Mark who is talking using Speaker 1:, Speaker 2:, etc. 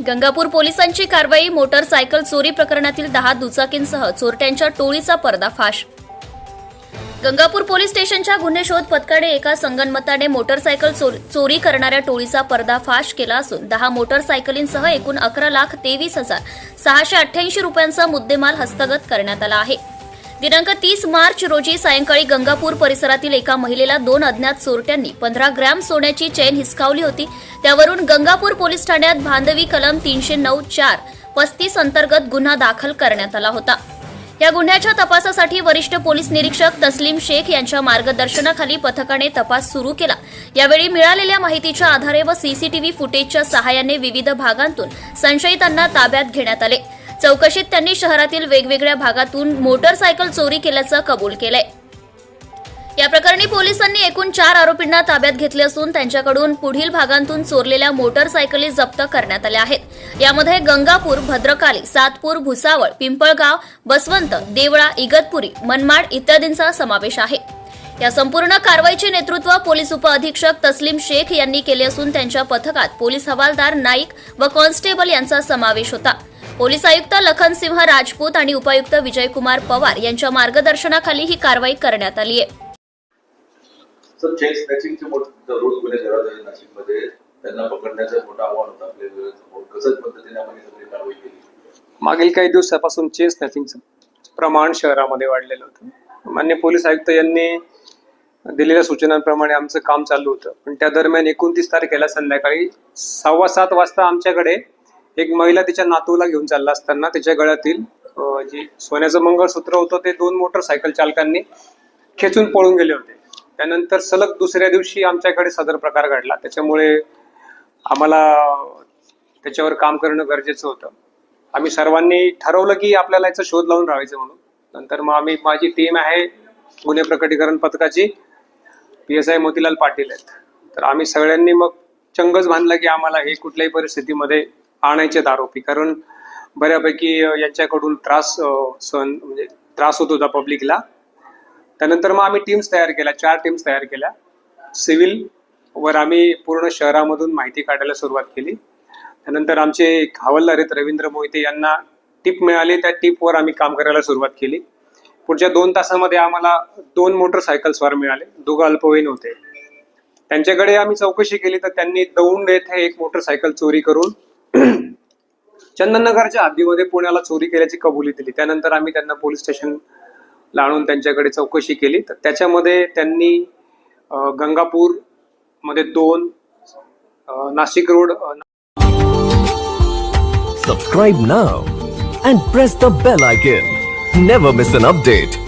Speaker 1: गंगापूर पोलिसांची कारवाई मोटरसायकल चोरी प्रकरणातील दहा दुचाकींसह चोरट्यांच्या टोळीचा पर्दाफाश. गंगापूर पोलीस स्टेशनच्या गुन्हे शोध पथकाने एका संगनमताने मोटरसायकल चोर- चोरी करणाऱ्या टोळीचा पर्दाफाश केला असून दहा मोटरसायकलींसह एकूण अकरा लाख तेवीस हजार सहाशे अठ्ठ्याऐंशी रुपयांचा मुद्देमाल हस्तगत करण्यात आला आहे. दिनांक तीस मार्च रोजी सायंकाळी गंगापूर परिसरातील एका महिलेला दोन अज्ञात चोरट्यांनी पंधरा ग्रॅम सोन्याची चेन हिसकावली होती. त्यावरून गंगापूर पोलीस ठाण्यात भांदवी कलम तीनशे नऊ चार पस्तीस अंतर्गत गुन्हा दाखल करण्यात आला होता. या गुन्ह्याच्या तपासासाठी वरिष्ठ पोलीस निरीक्षक तस्लीम शेख यांच्या मार्गदर्शनाखाली पथकाने तपास सुरू केला. यावेळी मिळालेल्या माहितीच्या आधारे व सीसीटीव्ही फुटेजच्या सहाय्याने विविध भागांतून संशयितांना ताब्यात घेण्यात आले. चौकशीत त्यांनी शहरातील वेगवेगळ्या भागातून मोटरसायकल चोरी केल्याचं कबूल केलंय. या प्रकरणी पोलिसांनी एकूण चार आरोपींना ताब्यात घेतले असून त्यांच्याकडून पुढील भागांतून चोरलेल्या मोटरसायकली जप्त करण्यात आल्या आहेत. यामध्ये गंगापूर भद्रकाली सातपूर भुसावळ पिंपळगाव बसवंत देवळा इगतपुरी मनमाड इत्यादींचा समावेश आहे. या संपूर्ण कारवाईचे नेतृत्व पोलीस उपअधीक्षक तस्लीम शेख यांनी केले असून त्यांच्या पथकात पोलीस हवालदार नाईक व कॉन्स्टेबल यांचा समावेश होता. पोलीस आयुक्त लखनसिंह राजपूत आणि उपायुक्त विजयकुमार पवार यांच्या मार्गदर्शनाखाली ही कारवाई करण्यात आली आहे.
Speaker 2: सर चेन स्नॅचिंगचे मोठे रोज गुन्हे घडत आहे नाशिकमध्ये. त्यांना पकडण्याचं मोठं आव्हान होतं आपल्या पद्धतीने आपण ही सगळी कारवाई केली?
Speaker 3: मागील काही दिवसापासून चेन स्नॅचिंगचं प्रमाण शहरामध्ये वाढलेलं होतं. मान्य पोलीस आयुक्त यांनी दिलेल्या सूचनांप्रमाणे आमचं काम चालू होतं. पण त्या दरम्यान एकोणतीस तारखेला संध्याकाळी सव्वा सात वाजता आमच्याकडे एक महिला तिच्या नातूला घेऊन चालला असताना तिच्या गळ्यातील जे सोन्याचं मंगळसूत्र होतं ते दोन मोटरसायकल चालकांनी खेचून पळून गेले होते. त्यानंतर सलग दुसऱ्या दिवशी आमच्याकडे सदर प्रकार घडला. त्याच्यामुळे आम्हाला त्याच्यावर काम करणं गरजेचं होतं. आम्ही सर्वांनी ठरवलं की आपल्याला याचा शोध लावून राहायचं म्हणून. नंतर मग आम्ही माझी टीम आहे गुन्हे प्रकटीकरण पथकाची P S I Motilal Patil आहेत. तर आम्ही सगळ्यांनी मग चंगच बांधला की आम्हाला हे कुठल्याही परिस्थितीमध्ये आणायचेत आरोपी कारण बऱ्यापैकी यांच्याकडून त्रास सहन म्हणजे त्रास होत होता पब्लिकला. त्यानंतर मग आम्ही टीम्स तयार केल्या चार टीम्स तयार केल्या. सिव्हिल वर आम्ही पूर्ण शहरामधून माहिती काढायला सुरुवात केली. त्यानंतर आमचे एक हवालदार आहेत रवींद्र मोहिते यांना टिप मिळाली. त्या टिपवर आम्ही काम करायला सुरुवात केली. पुढच्या दोन तासामध्ये आम्हाला दोन मोटरसायकल्सवर मिळाले. दोघं अल्पवयीन होते. त्यांच्याकडे आम्ही चौकशी केली तर त्यांनी दौंड येथे एक मोटरसायकल चोरी करून चंदननगरच्या हद्दीमध्ये पुण्याला चोरी केल्याची कबुली दिली. त्यानंतर आम्ही त्यांना पोलीस स्टेशन आणून त्यांच्याकडे चौकशी केली. तर त्याच्यामध्ये त्यांनी गंगापूरमध्ये दोन Nashik road
Speaker 4: subscribe now and press the bell icon never miss an update.